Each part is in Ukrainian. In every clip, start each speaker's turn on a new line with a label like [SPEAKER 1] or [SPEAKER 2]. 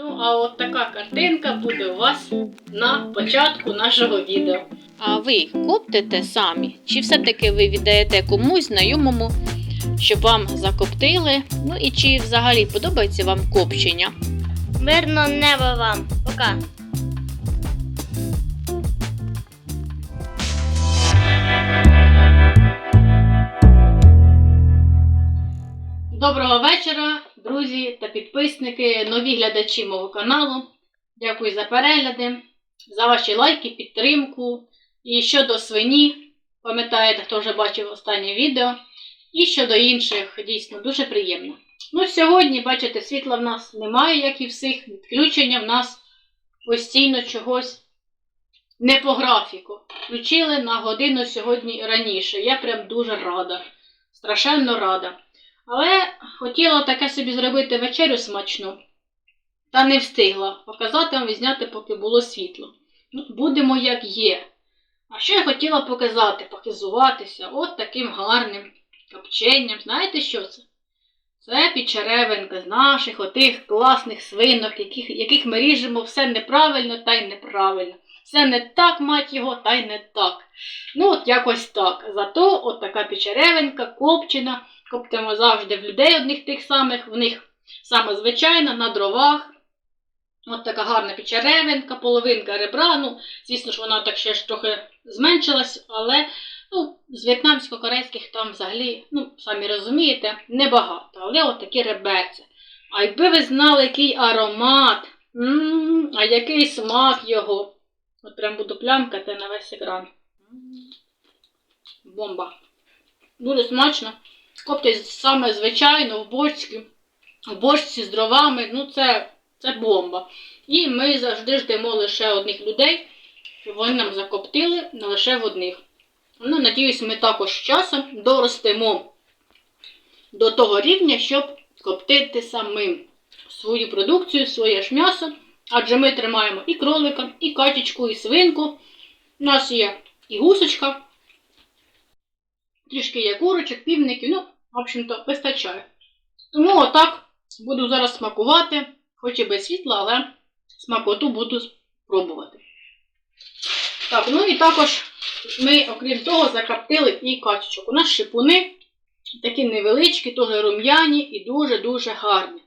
[SPEAKER 1] Ну, а от така картинка буде у вас на початку нашого відео.
[SPEAKER 2] А ви коптите самі? Чи все-таки ви віддаєте комусь знайомому, щоб вам закоптили? Ну і чи взагалі подобається вам копчення?
[SPEAKER 3] Мирного неба вам. Пока.
[SPEAKER 1] Доброго вечора, друзі та підписники, нові глядачі мого каналу. Дякую за перегляди, за ваші лайки, підтримку. І щодо свині, пам'ятаєте, хто вже бачив останнє відео. І щодо інших, дійсно, дуже приємно. Ну, сьогодні, бачите, світла в нас немає, як і всіх. Відключення в нас постійно чогось не по графіку. Включили на годину сьогодні раніше. Я прям дуже рада. Страшенно рада. Але хотіла таке собі зробити вечерю смачну, та не встигла показати вам і зняти, поки було світло. Ну, будемо як є. А що я хотіла показати, показуватися от таким гарним копченням. Знаєте, що це? Це підчеревинка з наших отих класних свинок, яких, яких ми ріжемо все неправильно та й неправильно. Все не так, мать його, та й не так. Ну, от якось так. Зато от така підчеревинка, копчена. Коптимо завжди в людей одних тих самих, в них саме звичайна, на дровах. От така гарна печеревинка, половинка ребра. Ну, звісно ж, вона так ще ж трохи зменшилась, але ну, з в'єтнамсько-корейських там взагалі, ну, самі розумієте, небагато. Але от такі реберця. А якби ви знали, який аромат, м а який смак його. От прям буду плямкати на весь екран. Бомба. Дуже смачно. Коптять саме звичайно в бочці, в бочці з дровами, ну це, це бомба. І ми завжди ждемо лише одних людей, щоб вони нам закоптили не лише в одних. Ну, надіюсь, ми також з часом доростемо до того рівня, щоб коптити самим свою продукцію, своє ж м'ясо. Адже ми тримаємо і кролика, і качечку, і свинку. У нас є і гусочка. Трішки є курочок, півників, ну, в общем-то, вистачає. Тому отак буду зараз смакувати, хоч і без світла, але смакоту буду спробувати. Так, ну і також ми, окрім того, закоптили і качечок. У нас шипуни такі невеличкі, теж рум'яні і дуже-дуже гарні.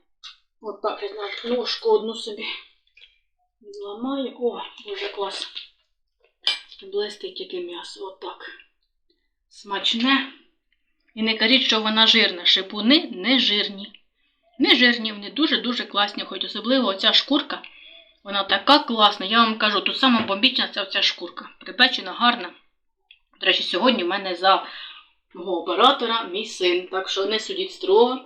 [SPEAKER 1] От так, я ножку одну собі зламаю. О, дуже клас. Блистить яке м'ясо. Отак. Смачне. І не кажіть, що вона жирна. Шипуни не жирні. Не жирні, вони дуже-дуже класні, хоч особливо оця шкурка. Вона така класна. Я вам кажу, тут сама бомбічна це оця шкурка. Припечена, гарна. До речі, сьогодні в мене за мого оператора мій син. Так що не судіть строго.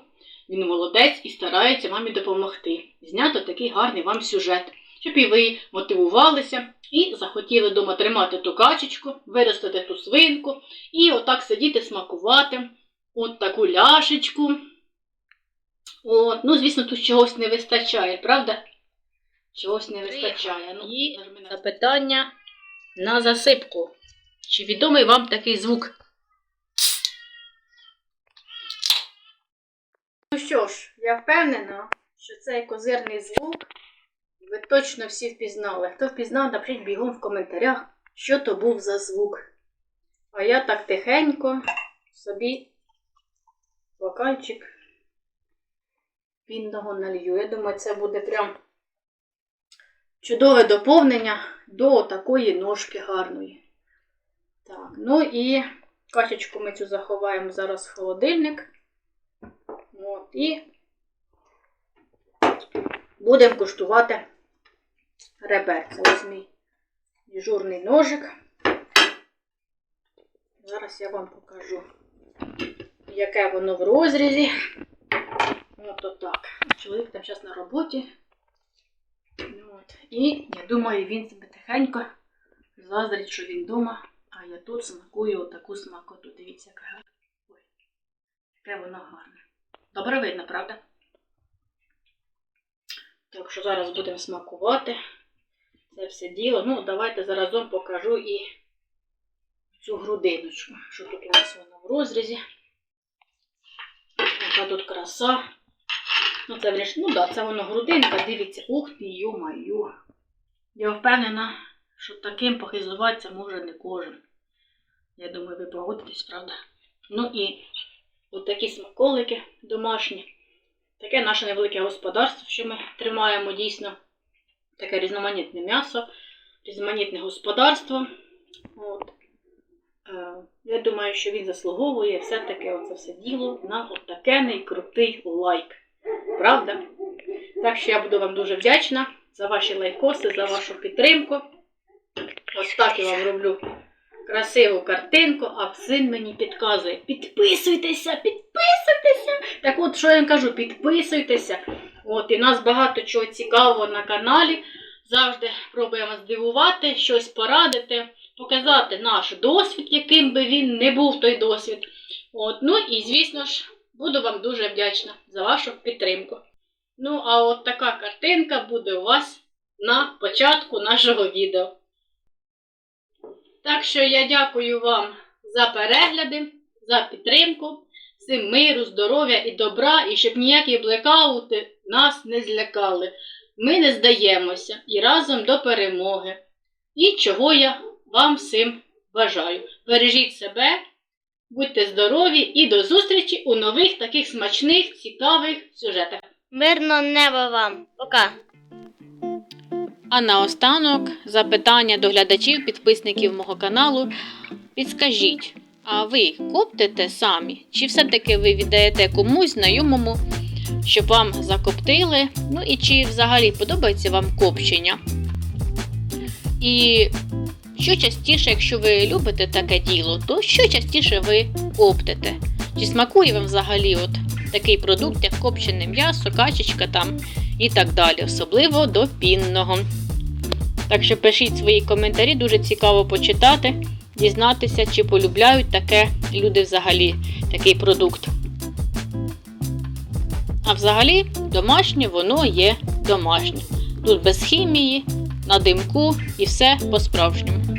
[SPEAKER 1] Він молодець і старається вам і допомогти. Знято такий гарний вам сюжет, щоб і ви мотивувалися і захотіли вдома тримати ту качечку, виростити ту свинку і отак сидіти, смакувати. От таку ляшечку. От, ну, звісно, тут чогось не вистачає, правда? Чогось не вистачає. Ну, і запитання на засипку. Чи відомий вам такий звук? Ну що ж, я впевнена, що цей козирний звук ви точно всі впізнали. Хто впізнав, напишіть бігом в коментарях, що то був за звук. А я так тихенько собі бокальчик пінного налью. Я думаю, це буде прям чудове доповнення до такої ножки гарної. Так, ну і качечку ми цю заховаємо зараз в холодильник. От, і будемо куштувати реберця. Ось мій дежурний ножик. Зараз я вам покажу, яке воно в розрізі. От отак. Чоловік там зараз на роботі. От. І я думаю, він себе тихенько заздрить, що він вдома, а я тут смакую отаку смакоту. Дивіться, яка гарна. Ой, яке воно гарне. Добре видно, правда? Так що зараз будемо смакувати це все діло. Ну, давайте заразом покажу і цю грудиночку, що тут у нас воно в розрізі. Яка тут краса. Ну, це ну да, це воно грудинка, дивіться, ух ти, йо-маю. Я впевнена, що таким похизуватися може не кожен. Я думаю, ви погодитесь, правда? Ну і от такі смаколики домашні. Таке наше невелике господарство, що ми тримаємо дійсно. Таке різноманітне м'ясо, різноманітне господарство. От. Е, я думаю, що він заслуговує все-таки оце все діло на отакений крутий лайк. Правда? Так що я буду вам дуже вдячна за ваші лайкоси, за вашу підтримку. Ось так я вам роблю красиву картинку, а син мені підказує: підписуйтеся, підписуйтеся. Так от, що я кажу, підписуйтеся. От, і нас багато чого цікавого на каналі. Завжди пробуємо здивувати, щось порадити, показати наш досвід, яким би він не був той досвід. От, ну і звісно ж, буду вам дуже вдячна за вашу підтримку. Ну, а от така картинка буде у вас на початку нашого відео. Так що я дякую вам за перегляди, за підтримку, всім миру, здоров'я і добра, і щоб ніякі блекаути нас не злякали. Ми не здаємося і разом до перемоги. І чого я вам всім бажаю. Бережіть себе, будьте здорові і до зустрічі у нових таких смачних, цікавих сюжетах.
[SPEAKER 3] Мирно небо вам. Пока.
[SPEAKER 2] А наостанок запитання до глядачів, підписників мого каналу. Підскажіть, а ви коптите самі? Чи все-таки ви віддаєте комусь знайомому, щоб вам закоптили? Ну і чи взагалі подобається вам копчення? І що частіше, якщо ви любите таке діло, то що частіше ви коптите? Чи смакує вам взагалі от такий продукт, як копчене м'ясо, качечка там і так далі, особливо до пінного. Так що пишіть свої коментарі, дуже цікаво почитати, дізнатися, чи полюбляють таке люди взагалі такий продукт. А взагалі, домашнє воно є домашнє. Тут без хімії, на димку і все по-справжньому.